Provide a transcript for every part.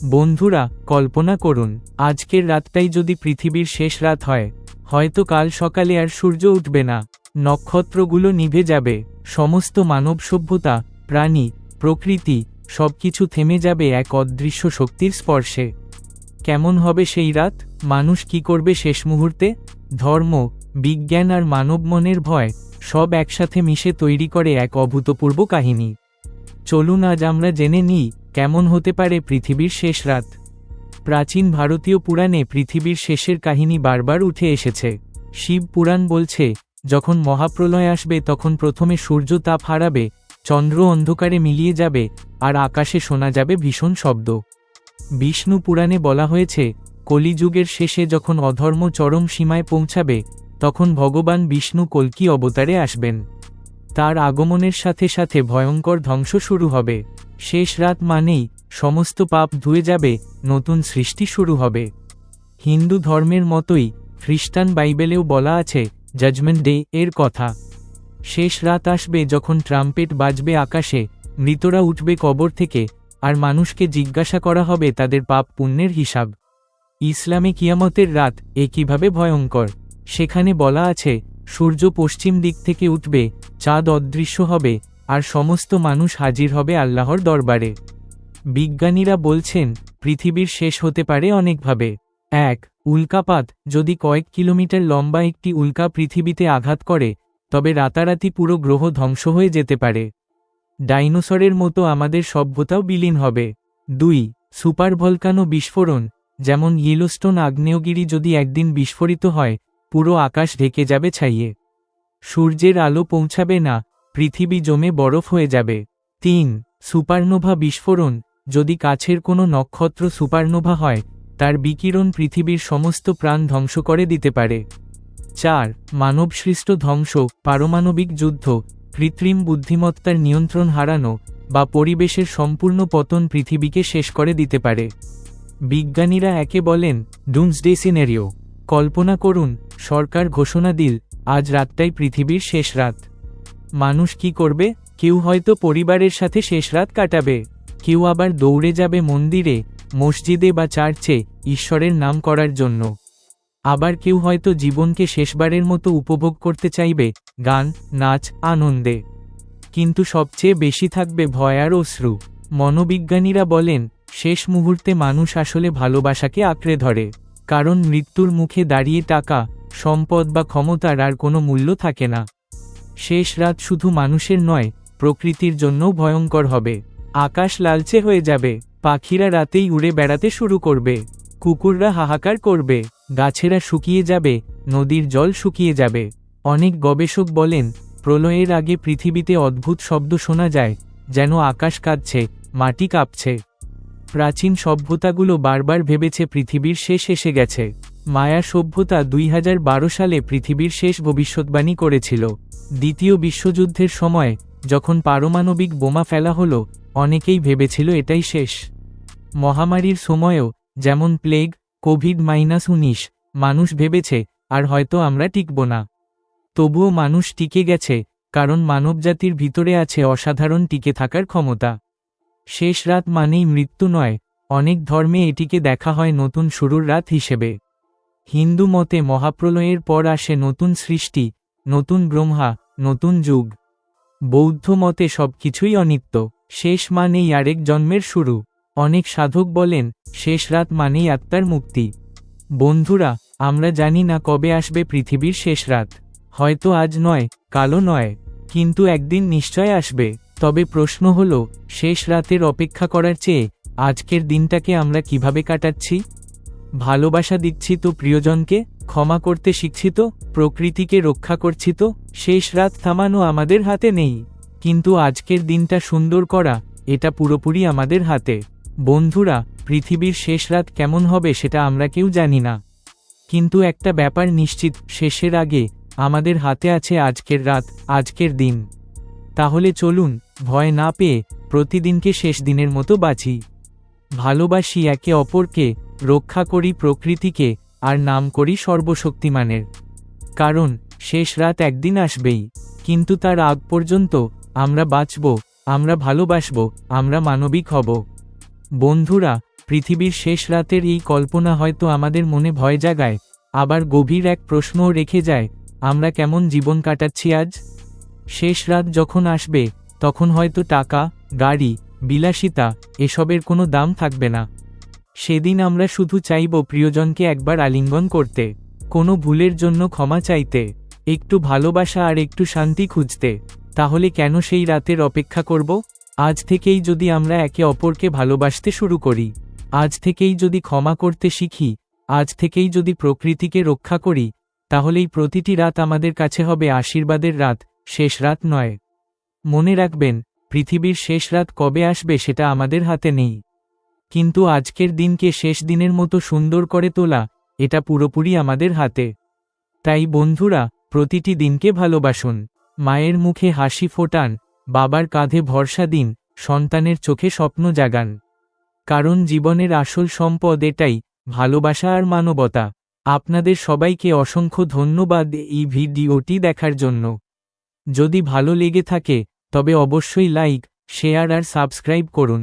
বন্ধুরা, কল্পনা করুন, আজকের রাতটাই যদি পৃথিবীর শেষ রাত হয়, হয়তো কাল সকালে আর সূর্য উঠবে না। নক্ষত্রগুলো নিভে যাবে, সমস্ত মানব সভ্যতা, প্রাণী, প্রকৃতি, সবকিছু থেমে যাবে এক অদৃশ্য শক্তির স্পর্শে। কেমন হবে সেই রাত? মানুষ কি করবে শেষ মুহূর্তে? ধর্ম, বিজ্ঞান আর মানব মনের ভয়, সব একসাথে মিশে তৈরি করে এক অভূতপূর্ব কাহিনী। চলুন আজ আমরা জেনে নিই, কেমন হতে পারে পৃথিবীর শেষ রাত। প্রাচীন ভারতীয় পুরাণে পৃথিবীর শেষের কাহিনী বারবার উঠে এসেছে। শিব পুরাণ বলছে, যখন মহাপ্রলয় আসবে তখন প্রথমে সূর্য তাপ হারাবে, চন্দ্র অন্ধকারে মিলিয়ে যাবে, আর আকাশে শোনা যাবে ভীষণ শব্দ। বিষ্ণু পুরাণে বলা হয়েছে, কলিযুগের শেষে যখন অধর্ম চরম সীমায় পৌঁছাবে, তখন ভগবান বিষ্ণু কল্কি অবতারে আসবেন। তার আগমনের সাথে সাথে ভয়ঙ্কর ধ্বংস শুরু হবে। শেষ রাত মানেই সমস্ত পাপ ধুয়ে যাবে, নতুন সৃষ্টি শুরু হবে। হিন্দু ধর্মের মতোই খ্রিস্টান বাইবেলেও বলা আছে জাজমেন্ট ডে এর কথা। শেষ রাত আসবে যখন ট্রাম্পেট বাজবে আকাশে, মৃতরা উঠবে কবর থেকে, আর মানুষকে জিজ্ঞাসা করা হবে তাদের পাপ পুণ্যের হিসাব। ইসলামে কিয়ামতের রাত এ কীভাবে ভয়ঙ্কর? সেখানে বলা আছে সূর্য পশ্চিম দিক থেকে উঠবে, চাঁদ অদৃশ্য হবে, আর সমস্ত মানুষ হাজির হবে আল্লাহর দরবারে। বিজ্ঞানীরা বলছেন, পৃথিবীর শেষ হতে পারে অনেকভাবে। এক, উল্কাপাত, যদি কয়েক কিলোমিটার লম্বা একটি উল্কা পৃথিবীতে আঘাত করে, তবে রাতারাতি পুরো গ্রহ ধ্বংস হয়ে যেতে পারে। ডাইনোসরের মতো আমাদের সভ্যতাও বিলীন হবে। দুই সুপার ভলকানো বিস্ফোরণ, যেমন ইয়েলোস্টোন আগ্নেয়গিরি যদি একদিন বিস্ফোরিত হয় পুরো আকাশ ঢেকে যাবে ছাইয়ে। সূর্যের আলো পৌঁছাবে না, পৃথিবী জমে বরফ হয়ে যাবে। তিন, সুপারনোভা বিস্ফোরণ, যদি কাছের কোনো নক্ষত্র সুপারনোভা হয়, তার বিকিরণ পৃথিবীর সমস্ত প্রাণ ধ্বংস করে দিতে পারে। চার, মানবসৃষ্ট ধ্বংস, পারমাণবিক যুদ্ধ, কৃত্রিম বুদ্ধিমত্তার নিয়ন্ত্রণ হারানো, বা পরিবেশের সম্পূর্ণ পতন পৃথিবীকে শেষ করে দিতে পারে। বিজ্ঞানীরা একে বলেন, ডুমসডে সিনেরিও। কল্পনা করুন, সরকার ঘোষণা দিল, আজ রাতটাই পৃথিবীর শেষ রাত। মানুষ কি করবে? কেউ হয়তো পরিবারের সাথে শেষ রাত কাটাবে। কেউ আবার দৌড়ে যাবে মন্দিরে, মসজিদে বা চার্চে, ঈশ্বরের নাম করার জন্য। আবার কেউ হয়তো জীবনকে শেষবারের মতো উপভোগ করতে চাইবে, গান, নাচ, আনন্দে। কিন্তু সবচেয়ে বেশি থাকবে ভয় আর অশ্রু। মনোবিজ্ঞানীরা বলেন, শেষ মুহূর্তে মানুষ আসলে ভালোবাসাকে আঁকড়ে ধরে। কারণ মৃত্যুর মুখে দাঁড়িয়ে টাকা, সম্পদ বা ক্ষমতার আর কোনো মূল্য থাকে না। শেষ রাত শুধু মানুষের নয়, প্রকৃতির জন্যও ভয়ঙ্কর হবে। আকাশ লালচে হয়ে যাবে, পাখিরা রাতেই উড়ে বেড়াতে শুরু করবে, কুকুররা হাহাকার করবে, গাছেরা শুকিয়ে যাবে, নদীর জল শুকিয়ে যাবে। অনেক গবেষক বলেন, প্রলয়ের আগে পৃথিবীতে অদ্ভুত শব্দ শোনা যায়, যেন আকাশ কাঁদছে মাটি কাঁপছে। প্রাচীন সভ্যতাগুলো বারবার ভেবেছে পৃথিবীর শেষ এসে গেছে। মায়া সভ্যতা দুই হাজার বারো সালে পৃথিবীর শেষ ভবিষ্যৎবাণী করেছিল। দ্বিতীয় বিশ্বযুদ্ধের সময়, যখন পারমাণবিক বোমা ফেলা হলো, অনেকেই ভেবেছিল এটাই শেষ। মহামারীর সময়ও, যেমন প্লেগ কোভিড মাইনাস উনিশ মানুষ ভেবেছে, আর হয়তো আমরা টিকব না। তবুও মানুষ টিকে গেছে, কারণ মানবজাতির ভিতরে আছে অসাধারণ টিকে থাকার ক্ষমতা। শেষ রাত মানেই মৃত্যু নয়, অনেক ধর্মে এটিকে দেখা হয় নতুন শুরুর রাত হিসেবে। হিন্দু মতে মহাপ্রলয়ের পর আসে নতুন সৃষ্টি, নতুন ব্রহ্মা, নতুন যুগ। বৌদ্ধ মতে সবকিছুই অনিত্য, শেষ মানেই আরেক জন্মের শুরু। অনেক সাধক বলেন, শেষ রাত মানেই আত্মার মুক্তি। বন্ধুরা, আমরা জানি না কবে আসবে পৃথিবীর শেষ রাত। হয়তো আজ নয় কালো নয়, কিন্তু একদিন নিশ্চয় আসবে। তবে প্রশ্ন হল, শেষ রাতের অপেক্ষা করার চেয়ে আজকের দিনটাকে আমরা কীভাবে কাটাচ্ছি? ভালোবাসা দিচ্ছি তো প্রিয়জনকে, ক্ষমা করতে শিখছি তো, প্রকৃতিকে রক্ষা করছি তো, শেষ রাত থামানো আমাদের হাতে নেই। কিন্তু আজকের দিনটা সুন্দর করা, এটা পুরোপুরি আমাদের হাতে। বন্ধুরা, পৃথিবীর শেষ রাত কেমন হবে সেটা আমরা কেউ জানি না। কিন্তু একটা ব্যাপার নিশ্চিত, শেষের আগে আমাদের হাতে আছে আজকের রাত, আজকের দিন। তাহলে চলুন, ভয় না পেয়ে প্রতিদিনকে শেষ দিনের মতো বাঁচি। ভালোবাসি একে অপরকে, রক্ষা করি প্রকৃতিকে, আর নাম করি সর্বশক্তিমানের। কারণ, শেষ রাত একদিন আসবেই। কিন্তু তার আগ পর্যন্ত, আমরা বাঁচব, আমরা ভালোবাসব, আমরা মানবিক হব। বন্ধুরা, পৃথিবীর শেষ রাতের এই কল্পনা হয়তো আমাদের মনে ভয় জাগায়। আবার গভীর এক প্রশ্নও রেখে যায়, আমরা কেমন জীবন কাটাচ্ছি আজ? শেষ রাত যখন আসবে, তখন হয়তো টাকা, গাড়ি, বিলাসিতা, এসবের কোনো দাম থাকবে না। সেদিন আমরা শুধু চাইব প্রিয়জনকে একবার আলিঙ্গন করতে, কোনো ভুলের জন্য ক্ষমা চাইতে, একটু ভালোবাসা আর একটু শান্তি খুঁজতে। তাহলে কেন সেই রাতের অপেক্ষা করব? আজ থেকেই যদি আমরা একে অপরকে ভালোবাসতে শুরু করি, আজ থেকেই যদি ক্ষমা করতে শিখি, আজ থেকেই যদি প্রকৃতিকে রক্ষা করি, তাহলেই প্রতিটি রাত আমাদের কাছে হবে আশীর্বাদের রাত শেষ রাত নয়। মনে রাখবেন, পৃথিবীর শেষ রাত কবে আসবে সেটা আমাদের হাতে নেই। কিন্তু আজকের দিনকে শেষ দিনের মতো সুন্দর করে তোলা, এটা পুরোপুরি আমাদের হাতে। তাই বন্ধুরা, প্রতিটি দিনকে ভালোবাসুন। মায়ের মুখে হাসি ফোটান, বাবার কাঁধে ভরসা দিন, সন্তানের চোখে স্বপ্ন জাগান। কারণ জীবনের আসল সম্পদ এটাই, ভালোবাসা আর মানবতা। আপনাদের সবাইকে অসংখ্য ধন্যবাদ এই ভিডিওটি দেখার জন্য। যদি ভালো লেগে থাকে, তবে অবশ্যই লাইক, শেয়ার আর সাবস্ক্রাইব করুন।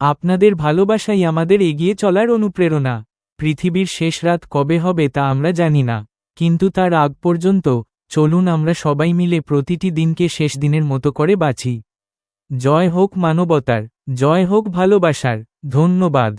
আপনাদের ভালোবাসাই আমাদের এগিয়ে চলার অনুপ্রেরণা। পৃথিবীর শেষ রাত কবে হবে তা আমরা জানি না, কিন্তু তার আগ পর্যন্ত চলুন আমরা সবাই মিলে প্রতিটি দিনকে শেষ দিনের মতো করে বাঁচি। জয় হোক মানবতার, জয় হোক ভালোবাসার, ধন্যবাদ।